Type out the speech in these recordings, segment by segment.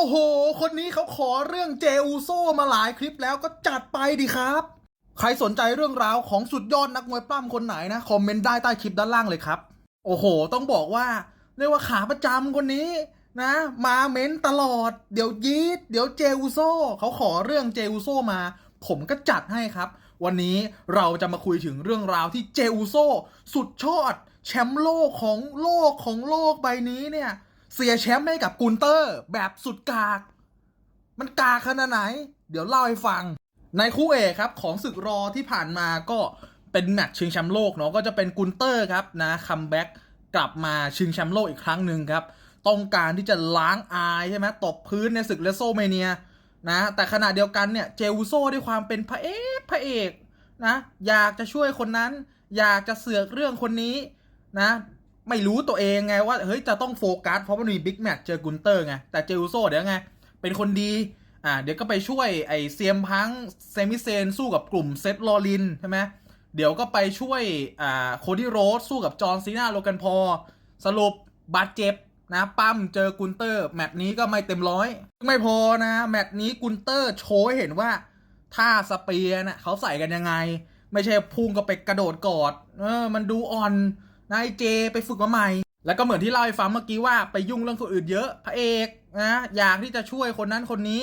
โอ้โห คนนี้เขาขอเรื่องเจอูโซมาหลายคลิปแล้วก็จัดไปดิครับ ใครสนใจเรื่องราวของสุดยอดนักมวยปล้ำคนไหนนะ คอมเมนต์ได้ใต้คลิปด้านล่างเลยครับ โอ้โห ต้องบอกว่า เรียกว่าขาประจำคนนี้นะ มาเม้นตลอด เดี๋ยวยีดเดี๋ยวเจอูโซเขาขอเรื่องเจอูโซมา ผมก็จัดให้ครับ วันนี้เราจะมาคุยถึงเรื่องราวที่เจอูโซสุดชอดแชมป์โลกของโลกของโลกใบนี้เนี่ย เสียแชมป์ให้กับกุนเตอร์ แบบสุดกาก มันกากขนาดไหน เดี๋ยวเล่าให้ฟัง ในคู่เอกครับของศึกรอที่ผ่านมาก็เป็นแมตช์ชิงแชมป์โลกเนาะก็จะเป็นกุนเตอร์ครับนะคัมแบ็กกลับมาชิงแชมป์โลกอีกครั้งหนึ่งครับ ต้องการที่จะล้างอายใช่ไหมตบพื้นในศึกเลโซเมเนียนะแต่ขณะเดียวกันเนี่ยเจอุโซด้วยความเป็นพระเอกพระเอกนะอยากจะช่วยคนนั้น อยากจะเสือกเรื่องคนนี้นะ ไม่รู้ตัวเองไงว่าเฮ้ยจะต้องโฟกัสเพราะมันมีบิ๊กแมตช์เจอกุนเตอร์ไงแต่เจอุโซเดี๋ยวไง เป็นคนดีอ่าเดี๋ยวก็ไปช่วยไอเซียมพังเซมิเซนสู้กับกลุ่มเซตลอรินใช่ไหมเดี๋ยวก็ไปช่วยอ่าโคดี้โรสสู้กับจอห์นซีนาโลกันพอ สรุปบาดเจ็บนะปั้มเจอกุนเตอร์ แมตช์นี้ก็ไม่เต็มร้อย ไม่พอนะแมตช์นี้กุนเตอร์โชว์เห็นว่าท่าสเปียร์น่ะเขาใส่กันยังไง ไม่ใช่พุ่งก็ไปกระโดดกอดเออมันดูอ่อน นายเจไปฝึกมาใหม่ แล้วก็เหมือนที่เล่าให้ฟังเมื่อกี้ว่าไปยุ่งเรื่องคนอื่นเยอะพระเอกนะอยากที่จะช่วยคนนั้นคนนี้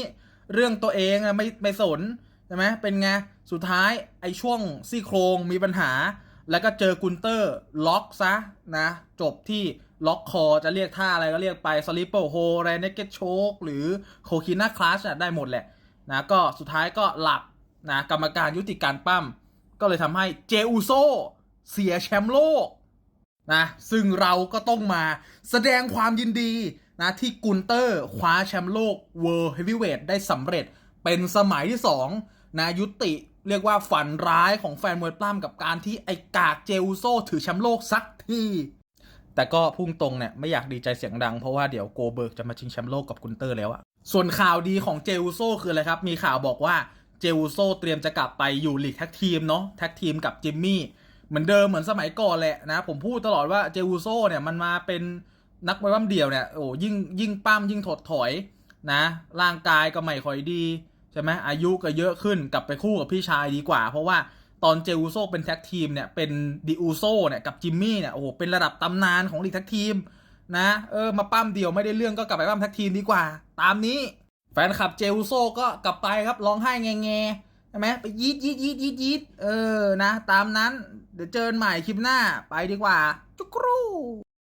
เรื่องตัวเองไม่ไม่สนใช่ไหมเป็นไงสุดท้ายไอ้ช่วงซี่โครงมีปัญหา แล้วก็เจอกุนเตอร์ล็อกซะนะจบที่ล็อกคอจะเรียกท่าอะไรก็เรียกไปสลิปเปอร์โฮไรเนเกตโชกหรือโคคิน่าคลาสได้หมดแหละนะก็สุดท้ายก็หลับนะกรรมการยุติการปั้ม ก็เลยทำให้เจอูโซเสียแชมป์โลก นะซึ่งเราก็ต้องมาแสดงความยินดีนะที่กุนเตอร์คว้าแชมป์โลก World Heavyweight ได้สำเร็จเป็นสมัยที่2นะยุติเรียกว่าฝันร้ายของแฟนมวยปล้ำกับการที่ไอกากเจอุโซถือแชมป์โลกสักทีแต่ก็พุ่งตรงเนี่ยไม่อยากดีใจเสียงดังเพราะว่าเดี๋ยวโกเบิร์กจะมาชิงแชมป์โลกกับกุนเตอร์แล้วอะส่วนข่าวดีของเจอุโซคืออะไรครับ มีข่าวบอกว่าเจอุโซเตรียมจะกลับไปอยู่ลีกแท็กทีมเนาะแท็กทีมกับจิมมี่ เหมือนเดิมเหมือนสมัยก่อนแหละนะ ผมพูดตลอดว่าเจอูโซเนี่ยมันมาเป็นนักมวยปั้มเดี่ยวเนี่ยโอ้ยิ่งยิ่งปั้มยิ่งถดถอยนะ ร่างกายก็ไม่ค่อยดีใช่ไหมอายุก็เยอะขึ้นกลับไปคู่กับพี่ชายดีกว่า เพราะว่าตอนเจอูโซเป็นแท็กทีมเนี่ยเป็นดิอูโซเนี่ยกับจิมมี่เนี่ยโอ้โหเป็นระดับตำนานของลีกแท็กทีมนะเออมาปั้มเดี่ยวไม่ได้เรื่องก็กลับไปปั้มแท็กทีมดีกว่า ตามนี้แฟนคลับเจอูโซก็กลับไปครับร้องไห้แงแง ช่ไหมไปยีดยีดยีดยีดยีดเออนะ ตามนั้น เดี๋ยวเจอกันใหม่คลิปหน้าไปดีกว่าจุกรู